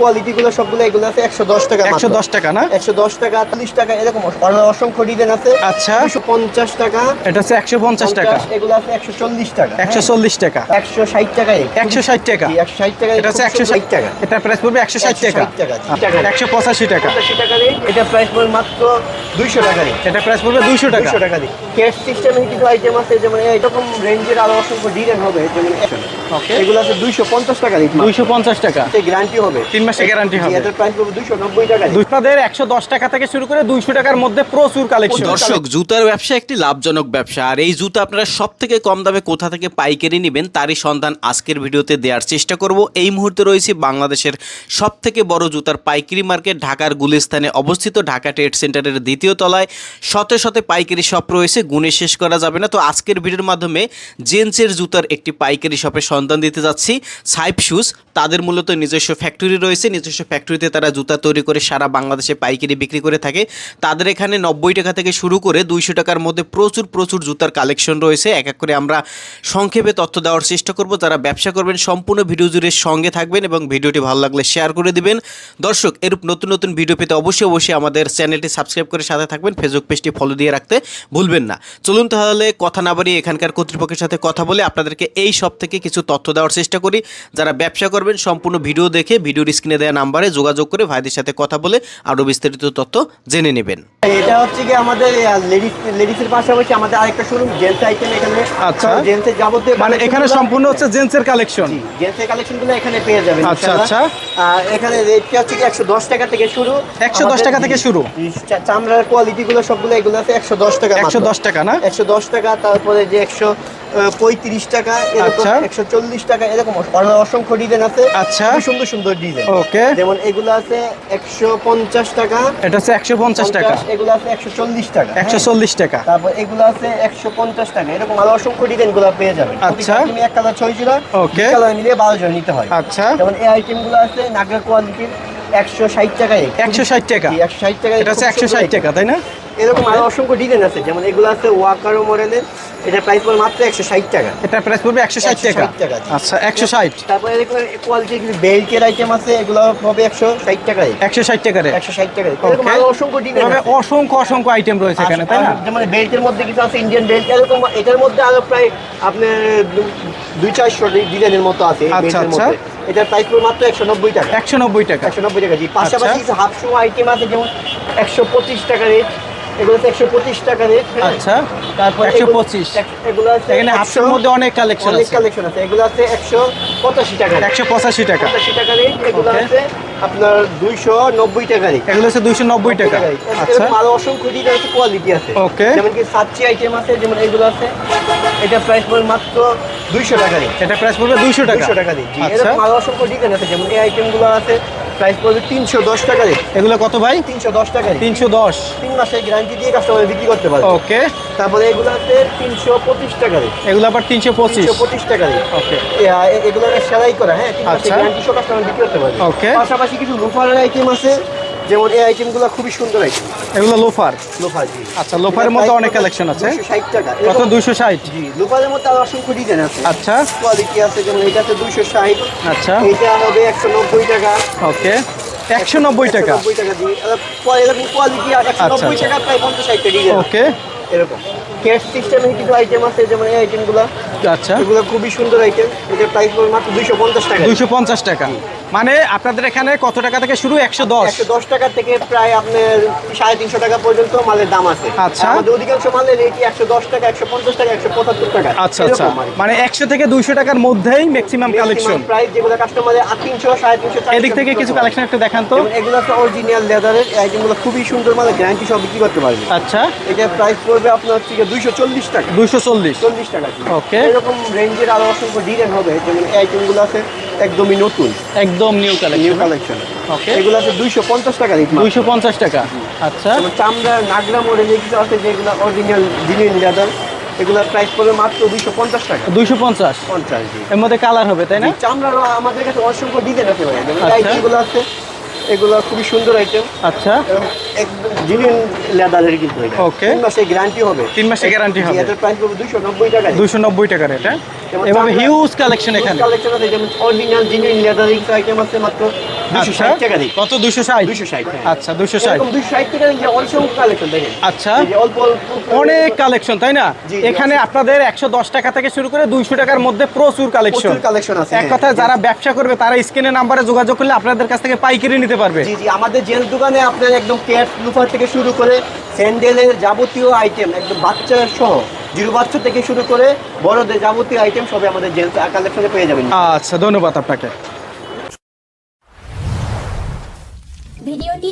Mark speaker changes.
Speaker 1: Quality গুলো সবগুলো এগুলো আছে একশো দশ টাকা
Speaker 2: একশো দশ টাকা না?
Speaker 1: একশো দশ টাকা চল্লিশ টাকা এরকম অসংখ্য ডিজাইন আছে।
Speaker 2: আচ্ছা।
Speaker 1: দুশো পঞ্চাশ টাকা।
Speaker 2: এটা হচ্ছে একশো পঞ্চাশ টাকা।
Speaker 1: এগুলো আছে একশো চল্লিশ টাকা।
Speaker 2: একশো চল্লিশ টাকা।
Speaker 1: একশো ষাট টাকা
Speaker 2: একশো ষাট টাকা।
Speaker 1: একশো ষাট টাকা
Speaker 2: এটা হচ্ছে একশো
Speaker 1: ষাট টাকা।
Speaker 2: এটা প্রাইস পড়বে একশো ষাট টাকা।
Speaker 1: 160 টাকা,
Speaker 2: একশো পঁচাশি টাকা।
Speaker 1: টাকা এটা প্রাইস পড়বে মাত্র দুইশো টাকা
Speaker 2: এটা প্রাইস পড়বে দুইশো টাকা।
Speaker 1: টাকা দিই ক্যাশ সিস্টেমে কিছু আইটেম আছে যেমন এরকম রেঞ্জের আরও অসংখ্য ডিজাইন হবে যেমন. এগুলো আছে দুইশো পঞ্চাশ টাকা দিই
Speaker 2: দুইশো পঞ্চাশ টাকা।
Speaker 1: গ্যারান্টি হবে।
Speaker 2: তিন মাসের guarantee হবে।
Speaker 1: এটার প্রাইস পড়বে দুইশো নব্বই টাকা দিই।
Speaker 2: দুইটাদের একশো দশ টাকা থেকে শুরু করে দুইশো টাকার মধ্যে প্রচুর কালেকশন
Speaker 3: দর্শক জুতার ব্যবসা একটি লাভজনক ব্যবসা। আর এই জুতা আপনারা সব থেকে কম দামে কোথা থেকে পাইকারি নেবেন তারই সন্ধান আজকের ভিডিওতে দেওয়ার চেষ্টা করব। এই মুহূর্তে রয়েছে বাংলাদেশের সব থেকে বড় জুতার পাইকারি মার্কেট ঢাকার গুলিস্তানে অবস্থিত ঢাকা ট্রেড সেন্টারের দ্বিতীয় তলায়। শতে শতে পাইকারি শপ রয়েছে গুণে শেষ করা যাবে না। তো আজকের ভিডিওর মাধ্যমে জেন্সের জুতার একটি পাইকারি শপের সন্ধান দিতে যাচ্ছি। সাইপ শুজ তাদের মূলত নিজস্ব ফ্যাক্টরি রয়েছে, নিজস্ব ফ্যাক্টরিতে তারা জুতা তৈরি করে সারা বাংলাদেশে পাইকারি বিক্রি করে থাকে। তাদের এখানে নব্বই টাকা থেকে শুরু করে দুইশো টাকার মধ্যে প্রচুর প্রচুর জুতার কালেকশন রয়েছে। এক এক করে আমরা সংক্ষেপে তথ্য দেওয়ার চেষ্টা করব। যারা ব্যবসা করবেন, সম্পূর্ণ ভিডিও জুড়ে সঙ্গে থাকবেন এবং ভিডিওটি ভালো লাগলে শেয়ার করে দিবেন। দর্শক, এরূপ নতুন নতুন ভিডিও পেতে অবশ্যই অবশ্যই আমাদের চ্যানেলটি সাবস্ক্রাইব করে সাথে থাকবেন ফেসবুক পেজটি ফলো দিয়ে রাখতে ভুলবেন না। চলুন তাহলে কথা না বাড়িয়ে এখানকার কর্তৃপক্ষের সাথে কথা বলে আপনাদেরকে এই সব থেকে কিছু তথ্য দেওয়ার চেষ্টা করি। যারা ব্যবসা করবেন সম্পূর্ণ ভিডিও দেখে ভিডিওর স্ক্রিনে দেওয়া নাম্বারে যোগাযোগ করে ভাইদের সাথে কথা বলে আরও বিস্তারিত তথ্য জেনে নেবেন।
Speaker 1: এটা হচ্ছে কি আমাদের লেডিস লেডিসের পাশাপাশি আমাদের আরেকটা শোরুম জেন্টস আইটেম এখানে।
Speaker 2: আচ্ছা।
Speaker 1: জেন্টসের যাবতীয়
Speaker 2: মানে এখানে সম্পূর্ণ হচ্ছে জেন্টসের কালেকশন
Speaker 1: জেন্টসের কালেকশনগুলো এখানে পেয়ে যাবেন
Speaker 2: আচ্ছা, আচ্ছা।
Speaker 1: আর এখানে রেটটা হচ্ছে কি একশো দশ টাকা থেকে শুরু।
Speaker 2: 110 টাকা থেকে শুরু?
Speaker 1: চামড়ার কোয়ালিটি গুলো সবগুলো এগুলো আছে একশো দশ টাকা
Speaker 2: একশো দশ টাকা না?
Speaker 1: একশো দশ টাকা তারপরে যে একশো পঁয়ত্রিশ টাকা
Speaker 2: আচ্ছা।
Speaker 1: একশো চল্লিশ টাকা এরকম অসংখ্য ডিজাইন আছে।
Speaker 2: আচ্ছা।
Speaker 1: সুন্দর সুন্দর ডিজাইন
Speaker 2: ওকে।
Speaker 1: যেমন এগুলো আছে একশো পঞ্চাশ টাকা।
Speaker 2: এটা হচ্ছে একশো পঞ্চাশ টাকা।
Speaker 1: এগুলো আছে একশো চল্লিশ টাকা।
Speaker 2: একশো
Speaker 1: হ্যাঁ।
Speaker 2: চল্লিশ টাকা।
Speaker 1: তারপর এগুলো আছে একশো পঞ্চাশ টাকা। এরকম আরও অসংখ্য ডিজাইনগুলো পেয়ে যাবেন।
Speaker 2: আচ্ছা।
Speaker 1: তুমি এক কালার ছয় ছিল
Speaker 2: Okay.
Speaker 1: কালার মিলিয়ে বারো জন নিতে হয়।
Speaker 2: আচ্ছা।
Speaker 1: যেমন এই আইটেমগুলো আছে নাগরা কোয়ালিটির একশো ষাট টাকায়
Speaker 2: একশো ষাট টাকা।
Speaker 1: একশো ষাট টাকা
Speaker 2: এটা হচ্ছে একশো ষাট টাকা তাই না?
Speaker 1: এরকম আরও অসংখ্য ডিজাইন আছে। যেমন এগুলো আছে ওয়াকারো মডেলের এটা প্রাইস পড়ে মাত্র একশো ষাট টাকা।
Speaker 2: এটা প্রাইস পড়বে একশো ষাট টাকা।
Speaker 1: 160 টাকা,
Speaker 2: আচ্ছা একশো ষাট।
Speaker 1: তারপরে এরকম কোয়ালিটির বেল্টের আইটেম আছে এগুলো হবে একশো ষাট টাকায়।
Speaker 2: একশো ষাট টাকা
Speaker 1: একশো ষাট টাকায়। এরকম আরও অসংখ্য ডিজাইন
Speaker 2: এভাবে অসংখ্য অসংখ্য আইটেম রয়েছে এখানে তাই না?
Speaker 1: যেমন বেল্টের মধ্যে কিছু আছে ইন্ডিয়ান বেল্ট এরকম এটার মধ্যে আরও প্রায় আপনার দুই চারশো ডিজাইনের মতো আছে
Speaker 2: আচ্ছা,
Speaker 1: বেল্টের
Speaker 2: আচ্ছা।
Speaker 1: মধ্যে। এটার প্রাইস পড়বে মাত্র একশো নব্বই টাকা।
Speaker 2: একশো নব্বই টাকা।
Speaker 1: একশো নব্বই টাকা জি। পাশাপাশি
Speaker 2: আচ্ছা।
Speaker 1: হাফ শু আইটেম আছে যেমন একশো পঁচিশ টাকা রেট এগুলো হচ্ছে একশো পঁচিশ টাকা রেট
Speaker 2: আচ্ছা
Speaker 1: তারপর
Speaker 2: 125
Speaker 1: এগুলো আছে
Speaker 2: এখানে হাফশোর মধ্যে অনেক কালেকশন
Speaker 1: অনেক কালেকশন আছে। এগুলো আছে একশো পঁচাশি টাকা
Speaker 2: একশো পঁচাশি টাকা।
Speaker 1: পঁচাশি টাকা রেট। এগুলো আছে আপনার দুইশো নব্বই টাকা রেট।
Speaker 2: এগুলো হচ্ছে দুইশো নব্বই টাকা। আচ্ছা।
Speaker 1: আরও অসংখ্য ডিজাইন আছে কোয়ালিটি আছে।
Speaker 2: Okay.
Speaker 1: যেমন কি সাতচি আইটেম আছে যেমন এগুলো আছে। এটা প্রাইস পড়বে মাত্র দুইশো টাকা রেট।
Speaker 2: এটা প্রাইস পড়বে দুইশো টাকা।
Speaker 1: দুইশো টাকা
Speaker 2: আচ্ছা।
Speaker 1: এরকম আরও অসংখ্য ডিজাইন আছে। যেমন এই আইটেমগুলো আছে প্রাইস পড়বে তিনশো দশ টাকা রেট
Speaker 2: এগুলো কত ভাই?
Speaker 1: তিনশো দশ টাকা
Speaker 2: তিনশো দশ।
Speaker 1: তিন মাসের গ্যারান্টি দিয়ে কাস্টমার বিক্রি করতে পারবে।
Speaker 2: ওকে
Speaker 1: তারপরে এগুলো আছে তিনশো পঁচিশ টাকা রেট
Speaker 2: এগুলো আবার তিনশো পঁচিশ।
Speaker 1: পঁচিশ টাকা রেট
Speaker 2: ওকে
Speaker 1: এগুলো সেলাই করা হ্যাঁ তিন মাসের
Speaker 2: আচ্ছা।
Speaker 1: গ্যারান্টি সহ কাস্টমার বিক্রি করতে পারবে।
Speaker 2: ওকে
Speaker 1: পাশাপাশি কিছু লোফারের আইটেম আছে। যেমন এই আইটেমগুলো খুবই সুন্দর আইটেম
Speaker 2: এগুলো লোফার।
Speaker 1: লোফার জি।
Speaker 2: আচ্ছা লোফারের মধ্যে অনেক কালেকশন আছে।
Speaker 1: দুশো ষাট টাকা।
Speaker 2: কত?
Speaker 1: এরকম-
Speaker 2: দুইশো ষাট।
Speaker 1: জি লোফারের মধ্যে আরও অসংখ্য ডিজাইন আছে।
Speaker 2: আচ্ছা।
Speaker 1: কোয়ালিটি আছে যেমন এটা আছে দুইশো ষাট।
Speaker 2: আচ্ছা।
Speaker 1: এটা হবে একশো নব্বই টাকা।
Speaker 2: ওকে। একশো নব্বই টাকা
Speaker 1: নব্বই টাকা। জি কোয়ালিটি একশো
Speaker 2: আচ্ছা,
Speaker 1: নব্বই
Speaker 2: আচ্ছা।
Speaker 1: টাকা প্রায় পঞ্চাশ ষাটটা ডিজাইন
Speaker 2: ওকে।
Speaker 1: এরকম। ক্যাশ সিস্টেমের কিছু আইটেম আছে যেমন এই আইটেমগুলো
Speaker 2: আচ্ছা।
Speaker 1: এগুলো খুবই সুন্দর আইটেম এটার প্রাইস পড়বে মাত্র দুইশো পঞ্চাশ টাকা।
Speaker 2: দুইশো পঞ্চাশ টাকা। মানে আপনাদের এখানে কত টাকা থেকে শুরু? একশো দশ।
Speaker 1: একশো দশ টাকা থেকে প্রায় আপনার সাড়ে তিনশো টাকা পর্যন্ত মালের দাম আছে।
Speaker 2: আচ্ছা।
Speaker 1: আমাদের অধিকাংশ মালের রেটই একশো দশ টাকা একশো পঞ্চাশ টাকা একশো পঁচাত্তর টাকা।
Speaker 2: আচ্ছা আচ্ছা। মানে একশো থেকে দুইশো টাকার মধ্যেই ম্যাক্সিমাম কালেকশন
Speaker 1: প্রাইস যেগুলো কাস্টমারের আট তিনশো সাড়ে তিনশো
Speaker 2: এদিক থেকে কিছু কালেকশন একটু দেখান তো।
Speaker 1: এগুলো আছে অরিজিনাল লেদারের আইটেমগুলো খুবই সুন্দর মানে গ্যারান্টি সব বিক্রি করতে পারবে।
Speaker 2: আচ্ছা।
Speaker 1: এটা প্রাইস পড়বে আপনার হচ্ছে দুইশো চল্লিশ টাকা।
Speaker 2: দুইশো চল্লিশ।
Speaker 1: চল্লিশ টাকা
Speaker 2: Okay.
Speaker 1: এরকম রেঞ্জের আরও অসংখ্য ডিজাইন হবে যেমন আইটেমগুলো আছে একদমই নতুন।
Speaker 2: একদম new
Speaker 1: new
Speaker 2: collection
Speaker 1: collection
Speaker 2: Okay.
Speaker 1: এগুলো আছে দুইশো পঞ্চাশ টাকা রেট
Speaker 2: দুইশো পঞ্চাশ টাকা। আচ্ছা।
Speaker 1: চামড়া নাগরা মডেলের কিছু আছে যেগুলো অরিজিনাল জিনিয়ান লেদার এগুলোর প্রাইস পড়বে মাত্র দুইশো পঞ্চাশ টাকা।
Speaker 2: দুইশো পঞ্চাশ।
Speaker 1: পঞ্চাশ
Speaker 2: এর মধ্যে কালার হবে তাই না?
Speaker 1: চামড়ারও আমাদের কাছে অসংখ্য ডিজাইন আছে ভাই যেমন
Speaker 2: আচ্ছা।
Speaker 1: আছে এগুলো খুবই সুন্দর আইটেম
Speaker 2: আচ্ছা।
Speaker 1: একদম জিনিন লেদারের কিন্তু
Speaker 2: ওকে.
Speaker 1: তিন মাসে গ্যারান্টি হবে।
Speaker 2: তিন মাসের গ্যারান্টি হবে।
Speaker 1: এটার প্রাইস হবে দুশো নব্বই টাকা।
Speaker 2: দুশো নব্বই টাকার এটা
Speaker 1: এবং
Speaker 2: এভাবে হিউজ কালেকশন এখানে।
Speaker 1: কালেকশন আছে যেমন অরিজিনাল জিনিন লেদারিং আইটেম আছে মাত্র দুশো
Speaker 2: আচ্ছা
Speaker 1: ষাট টাকা দিই।
Speaker 2: কত? দুশো ষাট?
Speaker 1: দুশো ষাট
Speaker 2: আচ্ছা দুশো ষাট।
Speaker 1: দুশো ষাট টাকা দিয়ে অনেক সময় কালেকশন দেখেন।
Speaker 2: আচ্ছা।
Speaker 1: এই যে অল্প অল্প
Speaker 2: অনেক কালেকশন তাই না?
Speaker 1: জি, জি,
Speaker 2: এখানে আপনাদের একশো দশ টাকা থেকে শুরু করে দুইশো টাকার মধ্যে প্রচুর কালেকশন
Speaker 1: কালেকশন আছে
Speaker 2: এক
Speaker 1: হ্যাঁ।
Speaker 2: কথায় যারা ব্যবসা করবে তারা স্ক্রিনের নাম্বারে যোগাযোগ করলে আপনাদের কাছ থেকে পাইকারি নিতে পারবে।
Speaker 1: জি জি আমাদের জেন্টস দোকানে আপনার একদম ক্যাট লুফার থেকে শুরু করে স্যান্ডেলের যাবতীয় আইটেম একদম বাচ্চা সহ জিরো বাচ্চা থেকে শুরু করে বড়দের যাবতীয় আইটেম সবই আমাদের জেন্টস কালেকশনে পেয়ে যাবেন।
Speaker 2: আচ্ছা ধন্যবাদ আপনাকে।